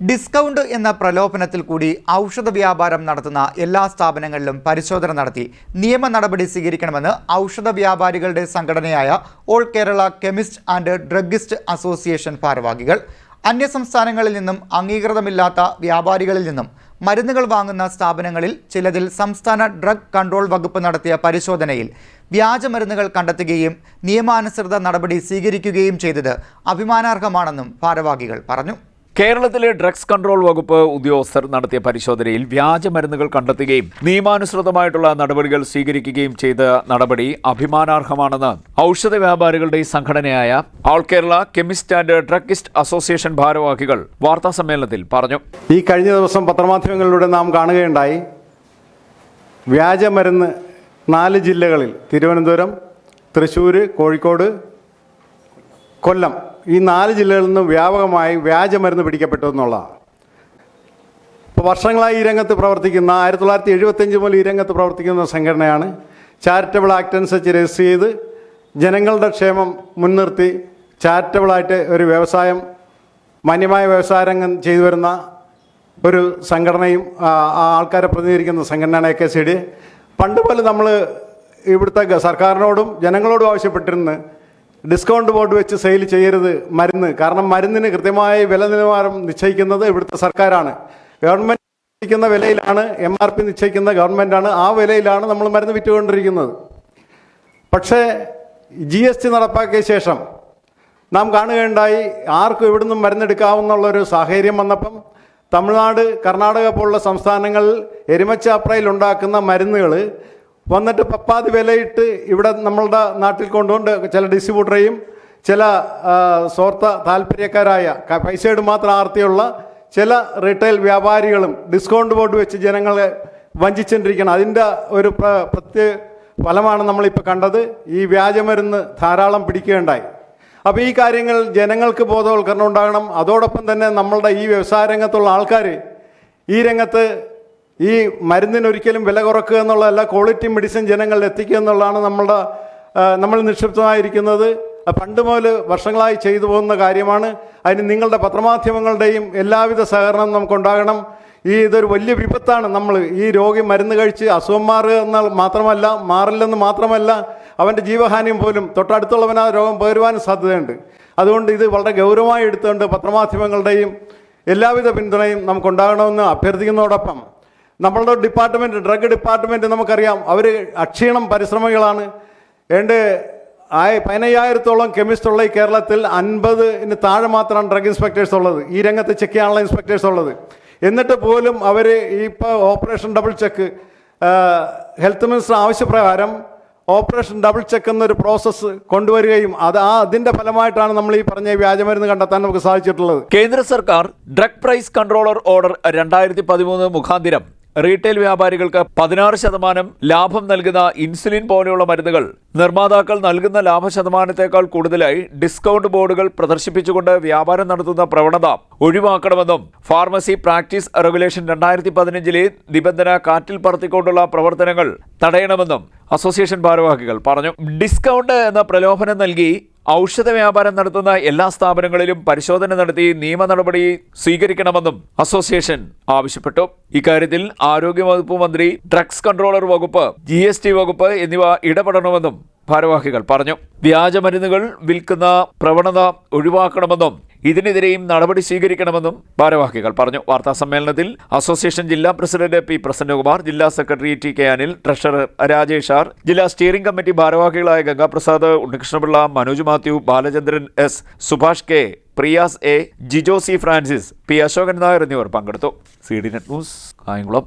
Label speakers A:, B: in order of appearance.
A: Discount എന്ന പ്രലോഭനത്തിൽ കൂടി ഔഷധ വ്യാപാരം നടത്തുന്ന എല്ലാ സ്ഥാപനങ്ങളിലും പരിശോധന നടത്തി നിയമ നടപടി സ്വീകരിക്കണമെന്ന് ഔഷധ വ്യാപാരികളുടെ സംഘടനയായ all Kerala chemist and druggist association ഭാരവാഹികൾ അന്യസംസ്ഥാനങ്ങളിൽ നിന്നും അംഗീകൃതമില്ലാത്ത വ്യാപാരികളിൽ നിന്നും മരുന്നുകൾ വാങ്ങുന്ന സ്ഥാപനങ്ങളിൽ ചിലതിൽ സംസ്ഥാന ഡ്രഗ് കൺട്രോൾ വകുപ്പ് നടത്തിയ പരിശോധനയിൽ വ്യാജമരുന്നുകൾ കണ്ടെത്തുകയും നിയമാനുസൃത നടപടി സ്വീകരിക്കുകയും ചെയ്തത് അഭിമാനാർഹമാണെന്നും ഭാരവാഹികൾ പറഞ്ഞു.
B: കേരളത്തിലെ ഡ്രഗ്സ് കൺട്രോൾ വകുപ്പ് ഉദ്യോഗസ്ഥർ നടത്തിയ പരിശോധനയിൽ വ്യാജമരുന്നുകൾ കണ്ടെത്തുകയും നിയമാനുസൃതമായിട്ടുള്ള നടപടികൾ സ്വീകരിക്കുകയും ചെയ്ത നടപടി അഭിമാനാർഹമാണെന്ന് ഔഷധ വ്യാപാരികളുടെ സംഘടനയായ all Kerala chemist and druggist association ഭാരവാഹികൾ വാർത്താ സമ്മേളനത്തിൽ പറഞ്ഞു.
C: ഈ കഴിഞ്ഞ ദിവസം പത്രമാധ്യമങ്ങളിലൂടെ നാം കാണുകയുണ്ടായി വ്യാജമരുന്ന് നാല് ജില്ലകളിൽ തിരുവനന്തപുരം തൃശ്ശൂർ കോഴിക്കോട് കൊല്ലം. ഈ നാല് ജില്ലകളിൽ നിന്നും വ്യാപകമായി വ്യാജമരുന്ന് പിടിക്കപ്പെട്ടു എന്നുള്ളതാണ്. ഇപ്പോൾ വർഷങ്ങളായി ഈ രംഗത്ത് പ്രവർത്തിക്കുന്ന ആയിരത്തി തൊള്ളായിരത്തി എഴുപത്തഞ്ച് മുതൽ ഈ രംഗത്ത് പ്രവർത്തിക്കുന്ന സംഘടനയാണ് ചാരിറ്റബിൾ ആക്ട് അനുസരിച്ച് രജിസ്റ്റർ ചെയ്ത് ജനങ്ങളുടെ ക്ഷേമം മുൻനിർത്തി ചാരിറ്റബിളായിട്ട് ഒരു വ്യവസായം മാന്യമായ വ്യവസായ രംഗം ചെയ്തു വരുന്ന ഒരു സംഘടനയും ആ ആൾക്കാരെ പ്രതിനിധീകരിക്കുന്ന സംഘടനയാണ് എ കെ സി ഡി പണ്ട് പോലെ നമ്മൾ ഇവിടുത്തെ സർക്കാരിനോടും ജനങ്ങളോടും ആവശ്യപ്പെട്ടിരുന്ന് ഡിസ്കൗണ്ട് ബോർഡ് വെച്ച് സെയിൽ ചെയ്യരുത് മരുന്ന്. കാരണം മരുന്നിന് കൃത്യമായ വില നിലവാരം നിശ്ചയിക്കുന്നത് ഇവിടുത്തെ സർക്കാരാണ്. ഗവൺമെന്റ് നിശ്ചയിക്കുന്ന വിലയിലാണ് എം ആർ പി നിശ്ചയിക്കുന്ന ഗവൺമെന്റാണ് ആ വിലയിലാണ് നമ്മൾ മരുന്ന് വിറ്റുകൊണ്ടിരിക്കുന്നത്. പക്ഷേ ജി എസ് ടി നടപ്പാക്കിയ ശേഷം നാം കാണുകയുണ്ടായി ആർക്കും ഇവിടുന്ന് മരുന്നെടുക്കാവുന്നുള്ളൊരു സാഹചര്യം വന്നപ്പം തമിഴ്നാട് കർണാടക പോലുള്ള സംസ്ഥാനങ്ങളിൽ എരുമച്ചാപ്രയിൽ ഉണ്ടാക്കുന്ന മരുന്നുകൾ വന്നിട്ട് പപ്പാതി വിലയിട്ട് ഇവിടെ നമ്മളുടെ നാട്ടിൽ കൊണ്ടുകൊണ്ട് ചില ഡിസ്ട്രിബ്യൂട്ടറെയും ചില സ്വാർത്ഥ താല്പര്യക്കാരായ പൈസയോട് മാത്രം ആർത്തിയുള്ള ചില റീറ്റെയിൽ വ്യാപാരികളും ഡിസ്കൗണ്ട് ബോർഡ് വെച്ച് ജനങ്ങളെ വഞ്ചിച്ചുകൊണ്ടിരിക്കണം അതിന്റെ ഒരു പ്ര- പ്രത്യേക ഫലമാണ് നമ്മളിപ്പോൾ കണ്ടത്. ഈ വ്യാജമരുന്ന് ധാരാളം പിടിക്കുകയുണ്ടായി. അപ്പോൾ ഈ കാര്യങ്ങൾ ജനങ്ങൾക്ക് ബോധവൽക്കരണം ഉണ്ടാകണം. അതോടൊപ്പം തന്നെ നമ്മളുടെ ഈ വ്യവസായ രംഗത്തുള്ള ആൾക്കാർ ഈ രംഗത്ത് ഈ മരുന്നിനൊരിക്കലും വില കുറക്കുക എന്നുള്ളതല്ല ക്വാളിറ്റി മെഡിസിൻ ജനങ്ങളിൽ എത്തിക്കുക എന്നുള്ളതാണ് നമ്മളുടെ നമ്മൾ നിക്ഷിപ്തമായിരിക്കുന്നത്. പണ്ട് മുതൽ വർഷങ്ങളായി ചെയ്തു പോകുന്ന കാര്യമാണ്. അതിന് നിങ്ങളുടെ പത്രമാധ്യമങ്ങളുടെയും എല്ലാവിധ സഹകരണം നമുക്കുണ്ടാകണം. ഈ ഇതൊരു വലിയ വിപത്താണ് നമ്മൾ ഈ രോഗി മരുന്ന് കഴിച്ച് അസുഖം മാറുക എന്നാൽ മാത്രമല്ല മാറില്ലെന്ന് മാത്രമല്ല അവന്റെ ജീവഹാനിയും പോലും തൊട്ടടുത്തുള്ളവൻ രോഗം പകരുവാനും സാധ്യതയുണ്ട്. അതുകൊണ്ട് ഇത് വളരെ ഗൗരവമായി എടുത്തുകൊണ്ട് പത്രമാധ്യമങ്ങളുടെയും എല്ലാവിധ പിന്തുണയും നമുക്കുണ്ടാകണമെന്ന് അഭ്യർത്ഥിക്കുന്നതോടൊപ്പം നമ്മളുടെ ഡിപ്പാർട്ട്മെന്റ് ഡ്രഗ് ഡിപ്പാർട്ട്മെന്റ് നമുക്കറിയാം. അവർ അക്ഷീണം പരിശ്രമികളാണ്. ഏണ്ട് ആയ പതിനയ്യായിരത്തോളം കെമിസ്റ്റ് ഉള്ള ഈ കേരളത്തിൽ അൻപതിന് താഴെ മാത്രമാണ് ഡ്രഗ് ഇൻസ്പെക്ടേഴ്സ് ഉള്ളത്. ഈ രംഗത്ത് ചെക്ക് ചെയ്യാനുള്ള ഇൻസ്പെക്ടേഴ്സ് ഉള്ളത്. എന്നിട്ട് പോലും അവർ ഇപ്പോൾ operation double check health minister ആവശ്യപ്രകാരം ഓപ്പറേഷൻ ഡബിൾ ചെക്ക് എന്നൊരു പ്രോസസ്സ് കൊണ്ടുവരികയും അത് ആ അതിന്റെ ഫലമായിട്ടാണ് നമ്മൾ ഈ പറഞ്ഞ വ്യാജമരുന്ന് കണ്ടെത്താൻ നമുക്ക് സാധിച്ചിട്ടുള്ളത്.
B: കേന്ദ്ര സർക്കാർ ഡ്രഗ് പ്രൈസ് കൺട്രോളർ ഓർഡർ രണ്ടായിരത്തി പതിമൂന്ന് മുഖാന്തിരം റീറ്റെയിൽ വ്യാപാരികൾക്ക് പതിനാറ് ശതമാനം ലാഭം നൽകുന്ന ഇൻസുലിൻ പോലെയുള്ള മരുന്നുകൾ നിർമ്മാതാക്കൾ നൽകുന്ന ലാഭ ശതമാനത്തേക്കാൾ കൂടുതലായി ഡിസ്കൗണ്ട് ബോർഡുകൾ പ്രദർശിപ്പിച്ചുകൊണ്ട് വ്യാപാരം നടത്തുന്ന പ്രവണത ഒഴിവാക്കണമെന്നും ഫാർമസി പ്രാക്ടീസ് റെഗുലേഷൻ രണ്ടായിരത്തി പതിനഞ്ചിലെ നിബന്ധന കാറ്റിൽ പറത്തിക്കൊണ്ടുള്ള പ്രവർത്തനങ്ങൾ തടയണമെന്നും അസോസിയേഷൻ ഭാരവാഹികൾ പറഞ്ഞു. ഡിസ്കൗണ്ട് എന്ന പ്രലോഭനം നൽകി ഔഷധ വ്യാപാരം നടത്തുന്ന എല്ലാ സ്ഥാപനങ്ങളിലും പരിശോധന നടത്തി നിയമ നടപടി സ്വീകരിക്കണമെന്നും അസോസിയേഷൻ ആവശ്യപ്പെട്ടു. ഇക്കാര്യത്തിൽ ആരോഗ്യവകുപ്പ് മന്ത്രി ഡ്രഗ്സ് കൺട്രോളർ വകുപ്പ് ജി വകുപ്പ് എന്നിവ ഇടപെടണമെന്നും ഭാരവാഹികൾ പറഞ്ഞു. വ്യാജമരുന്നുകൾ വിൽക്കുന്ന പ്രവണത ഒഴിവാക്കണമെന്നും ഇതിനെതിരെയും നടപടി സ്വീകരിക്കണമെന്നും ഭാരവാഹികൾ പറഞ്ഞു. വാർത്താ സമ്മേളനത്തിൽ അസോസിയേഷൻ ജില്ലാ പ്രസിഡന്റ് പി പ്രസന്നകുമാർ ജില്ലാ secretary T K Anil treasurer Rajesh R ജില്ലാ സ്റ്റിയറിംഗ് കമ്മിറ്റി ഭാരവാഹികളായ Gangaprasad Unnikrishnapillai Manoj Mathew Balachandran S Subhash K Priyas A Jijo C Francis P Ashokan Nair എന്നിവർ പങ്കെടുത്തു. C D net news Kayamkulam.